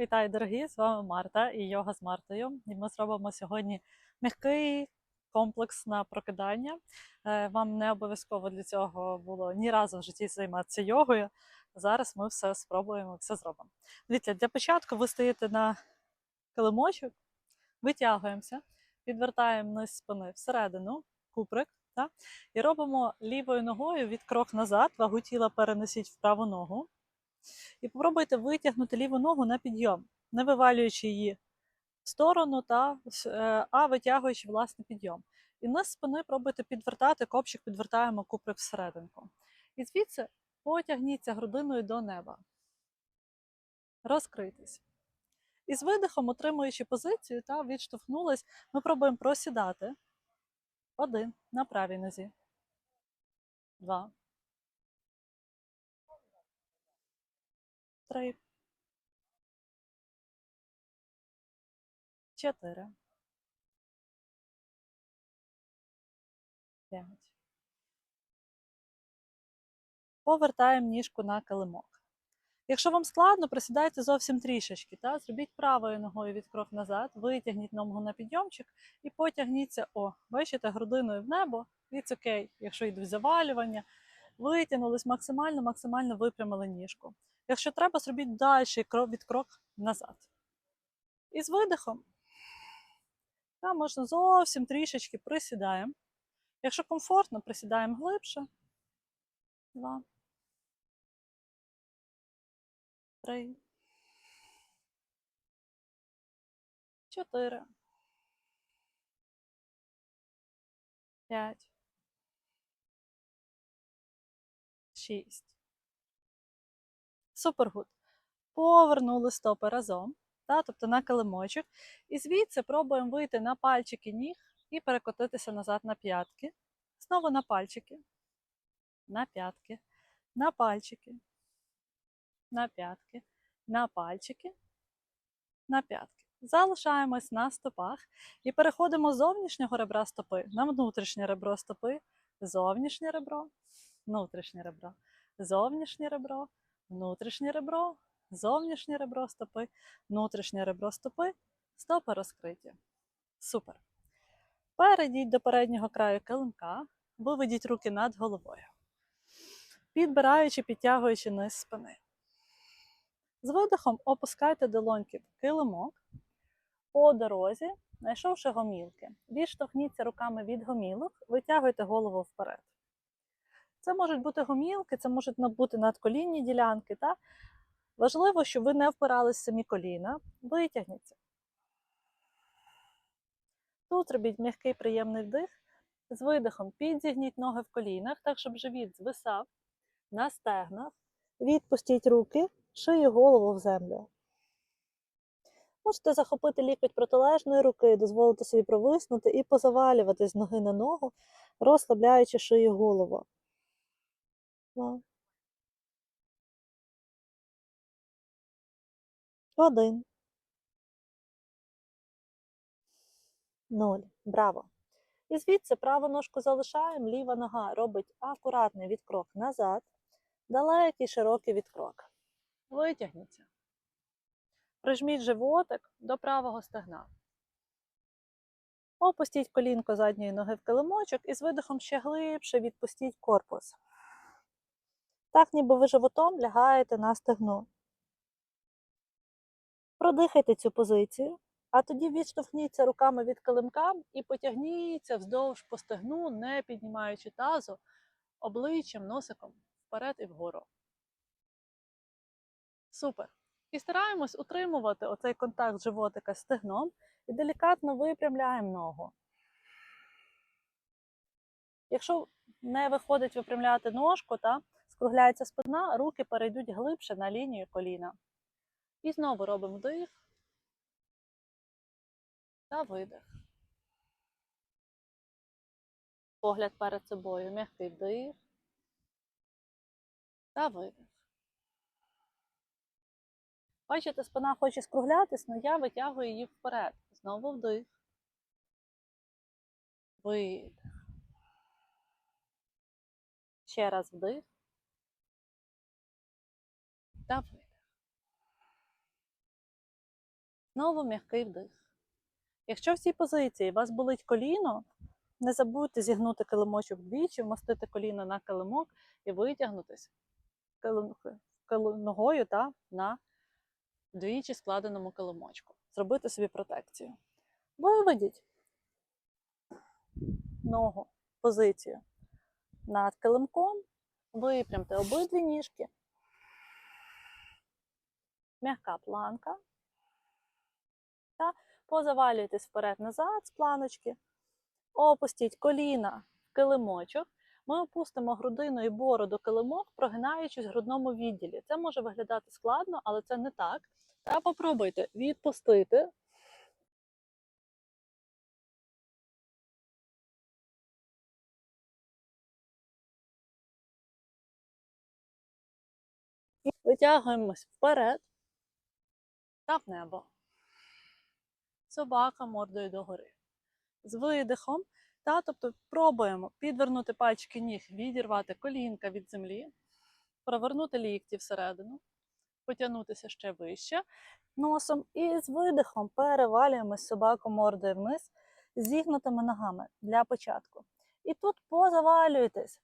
Вітаю, дорогі! З вами Марта і йога з Мартою. І ми зробимо сьогодні м'який комплекс на прокидання. Е, Вам не обов'язково для цього було ні разу в житті займатися йогою. Зараз ми все спробуємо, все зробимо. Дивіться, для початку ви стоїте на килимочок, витягуємося, підвертаємо низ спини всередину, куприк, та, і робимо лівою ногою від крок назад, вагу тіла перенесіть в праву ногу. І попробуйте витягнути ліву ногу на підйом, не вивалюючи її в сторону, та, е, а витягуючи власне підйом. І низ спини пробуйте підвертати, копчик підвертаємо куприк всерединку. І звідси потягніться грудиною до неба. Розкрийтесь. І з видихом, отримуючи позицію, та, відштовхнулись, ми пробуємо просідати. Один на правій нозі. Два. Три. Чотири. П'ять. Повертаємо ніжку на килимок. Якщо вам складно, присідайте зовсім трішечки. Та? Зробіть правою ногою від крок назад, витягніть ногу на підйомчик і потягніться, о, бачите, грудиною в небо, it's окей, якщо йдуть завалювання, витягнулись максимально, максимально випрямили ніжку. Якщо треба, зробіть далі від крок назад. І з видихом та, можна зовсім трішечки присідаємо. Якщо комфортно, присідаємо глибше. Два. Три. Чотири. П'ять. Шість. Супергуд. Повернули стопи разом, та, тобто на килимочок. І звідси пробуємо вийти на пальчики ніг і перекотитися назад на п'ятки. Знову на пальчики, на п'ятки, на пальчики, на п'ятки, на пальчики, на п'ятки. Залишаємось на стопах і переходимо з зовнішнього ребра стопи на внутрішнє ребро стопи, зовнішнє ребро, внутрішнє ребро, зовнішнє ребро, внутрішнє ребро, зовнішнє ребро стопи, внутрішнє ребро стопи, стопи розкриті. Супер. Перейдіть до переднього краю килимка, виведіть руки над головою, підбираючи, підтягуючи низ спини. З видихом опускайте долоньки в килимок по дорозі, знайшовши гомілки. Відштовхніться руками від гомілок, витягуйте голову вперед. Це можуть бути гомілки, це можуть бути надколінні ділянки. Та? Важливо, щоб ви не впирались самі коліна, витягніться. Тут робіть м'який приємний вдих. З видихом підзігніть ноги в колінах, так, щоб живіт звисав на стегнах. Відпустіть руки, шию голову в землю. Можете захопити лікоть протилежної руки, дозволити собі провиснути і позавалювати з ноги на ногу, розслабляючи шию голову. Один. Ноль. Браво. І звідси праву ножку залишаємо, ліва нога робить акуратний відкрок назад, далекий широкий відкрок. Витягніться. Прижміть животик до правого стегна. Опустіть колінко задньої ноги в килимочок і з видихом ще глибше відпустіть корпус. Так, ніби ви животом лягаєте на стегно. Продихайте цю позицію, а тоді відштовхніться руками від килимка і потягніться вздовж по стегну, не піднімаючи тазу, обличчям, носиком вперед і вгору. Супер. І стараємось утримувати оцей контакт животика з стегном і делікатно випрямляємо ногу. Якщо не виходить випрямляти ножку, та скругляється спина, руки перейдуть глибше на лінію коліна. І знову робимо вдих та видих. Погляд перед собою, м'який вдих та видих. Бачите, спина хоче скруглятись, але я витягую її вперед. Знову вдих. Видих. Ще раз вдих. Та видих. Знову м'який вдих. Якщо в цій позиції у вас болить коліно, не забудьте зігнути килимочок вдвічі, вмостити коліно на килимок і витягнутися ногою та на двічі складеному килимочку. Зробити собі протекцію. Виведіть ногу, позицію над килимком, випрямте обидві ніжки. М'яка планка. Та позавалюйтесь вперед-назад з планочки. Опустіть коліна в килимочок. Ми опустимо грудину і бороду килимок, прогинаючись в грудному відділі. Це може виглядати складно, але це не так. Та попробуйте відпустити. Витягуємось вперед та в небо. Собака мордою догори. З видихом. Та, тобто пробуємо підвернути пальчики ніг, відірвати колінка від землі, провернути лікті всередину, потягнутися ще вище носом і з видихом перевалюємось собаку мордою вниз зігнутими ногами для початку. І тут позавалюєтесь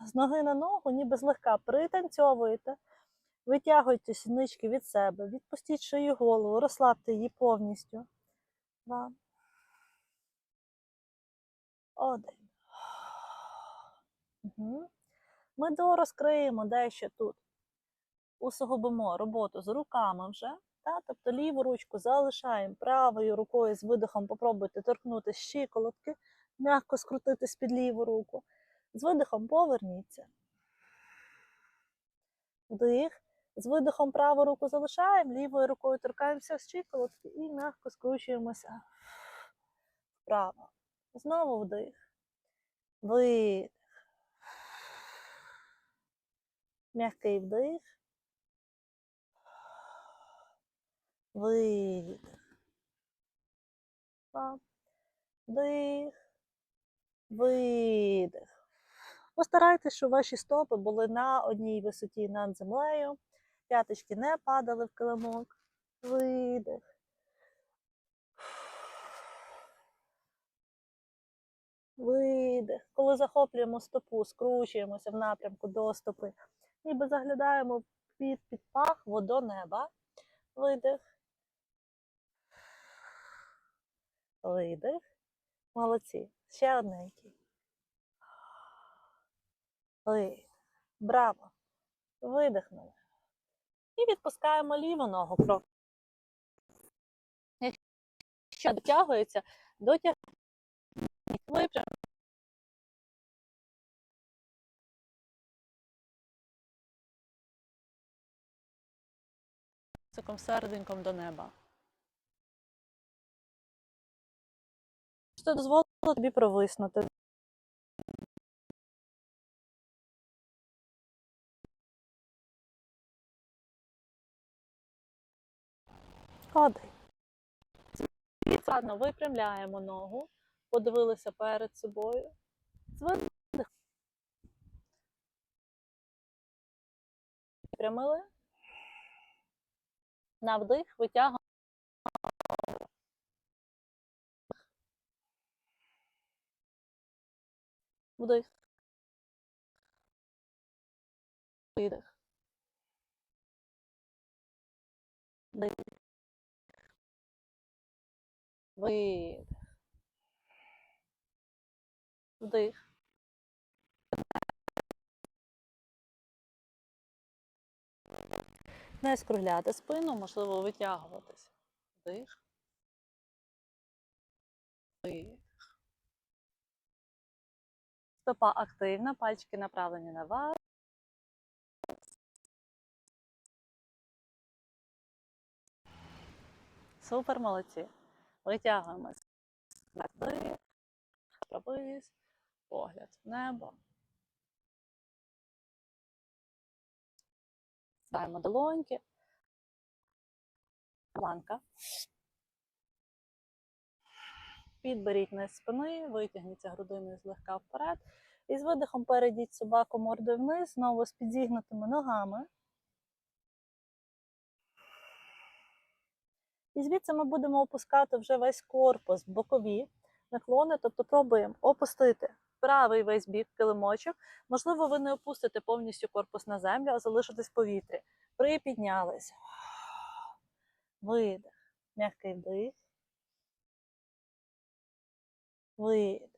з ноги на ногу, ніби злегка пританцьовуєте, витягуйте сіднички від себе, відпустіть шию голову, розслабте її повністю. Два. Один. Угу. Ми дорозкриємо дещо тут. Усугубимо роботу з руками вже. Та? Тобто ліву ручку залишаємо правою рукою з видихом попробуйте торкнути щиколотки, м'яко скрутитись під ліву руку. З видихом поверніться. Вдих. З видихом праву руку залишаємо, лівою рукою торкаємося з щиколотки і м'яко скручуємося вправо. Знову вдих. Видих. М'який вдих. Видих. Вдих. Видих. Постарайтесь, щоб ваші стопи були на одній висоті над землею. П'яточки не падали в килимок. Видих. Видих. Коли захоплюємо стопу, скручуємося в напрямку до стопи. Ніби заглядаємо під, під пахву до неба. Видих. Видих. Молодці. Ще одненький. Видих. Браво. Видихнули. І відпускаємо ліву ногу крок. Якщо дотягується, дотягніть. Випрям. Циком серденьком до неба. Що дозволило тобі провиснути. Один. Складно випрямляємо ногу, подивилися перед собою. З. Випрямили. На вдих витягуємо. Вдих. Видих. Вдих. Видих. Вдих. Не скругляти спину, можливо, витягуватись. Вдих. Видих. Стопа активна, пальчики направлені на вас. Супер молодці. Витягуємось. Вдих. Провис. Погляд в небо. Ставимо долоньки. Планка. Підберіть низ спини, витягніться грудиною злегка вперед. І з видихом перейдіть собаку мордою вниз, знову з підзігнутими ногами. І звідси ми будемо опускати вже весь корпус бокові наклони, тобто пробуємо опустити правий весь бік килимочок. Можливо, ви не опустите повністю корпус на землю, а залишитесь в повітрі. Припіднялись. Видих. М'який вдих. Видих.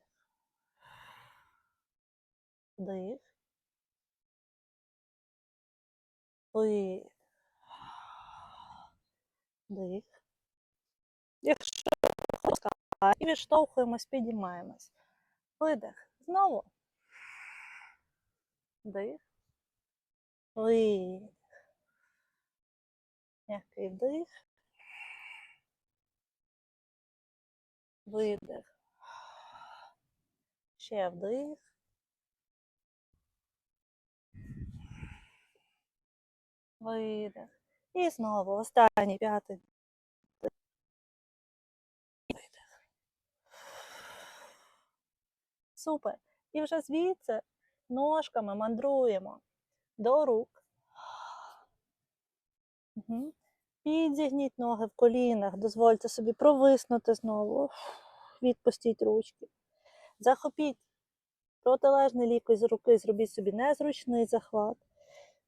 Вдих. Видих. Вдих. Якщо опускаємо і відштовхуємось, підіймаємось. Видих. Знову. Вдих. Видих. М'який вдих. Видих. Ще вдих. Видих. І знову останній п'ятий. Супер. І вже звідси ножками мандруємо до рук. Угу. Підзігніть ноги в колінах, дозвольте собі провиснути знову. Відпустіть ручки. Захопіть протилежний лікоть з руки, зробіть собі незручний захват.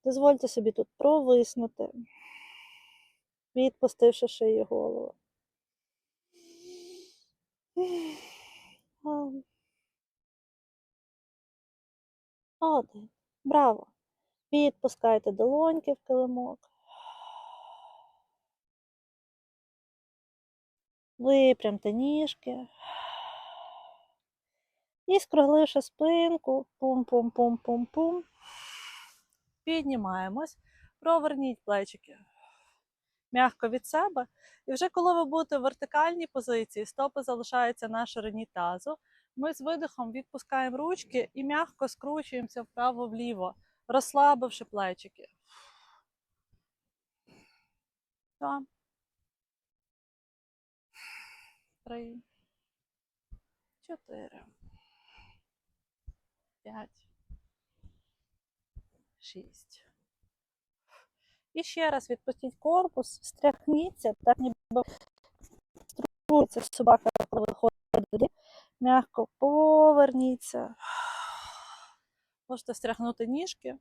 Дозвольте собі тут провиснути, відпустивши шию голову. Один. Браво. Відпускайте долоньки в килимок. Випрямте ніжки. І скругливши спинку, пум-пум-пум-пум-пум. Піднімаємось, проверніть плечики м'яко від себе. І вже коли ви будете в вертикальній позиції, стопи залишаються на ширині тазу. Ми з видихом відпускаємо ручки і м'яко скручуємося вправо-вліво, розслабивши плечики. Два. Три. Чотири. П'ять. Шість. І ще раз відпустіть корпус, стряхніться, так ніби струється собака, коли виходить. М'яко поверніться. Можете стряхнути ніжки,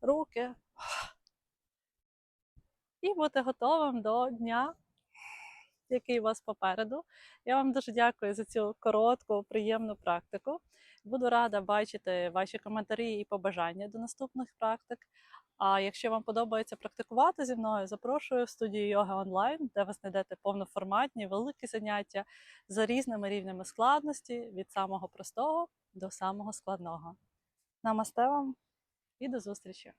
руки. І бути готовим до дня, який у вас попереду. Я вам дуже дякую за цю коротку, приємну практику. Буду рада бачити ваші коментарі і побажання до наступних практик. А якщо вам подобається практикувати зі мною, запрошую в студію йоги онлайн, де ви знайдете повноформатні, великі заняття за різними рівнями складності від самого простого до самого складного. Намасте вам і до зустрічі!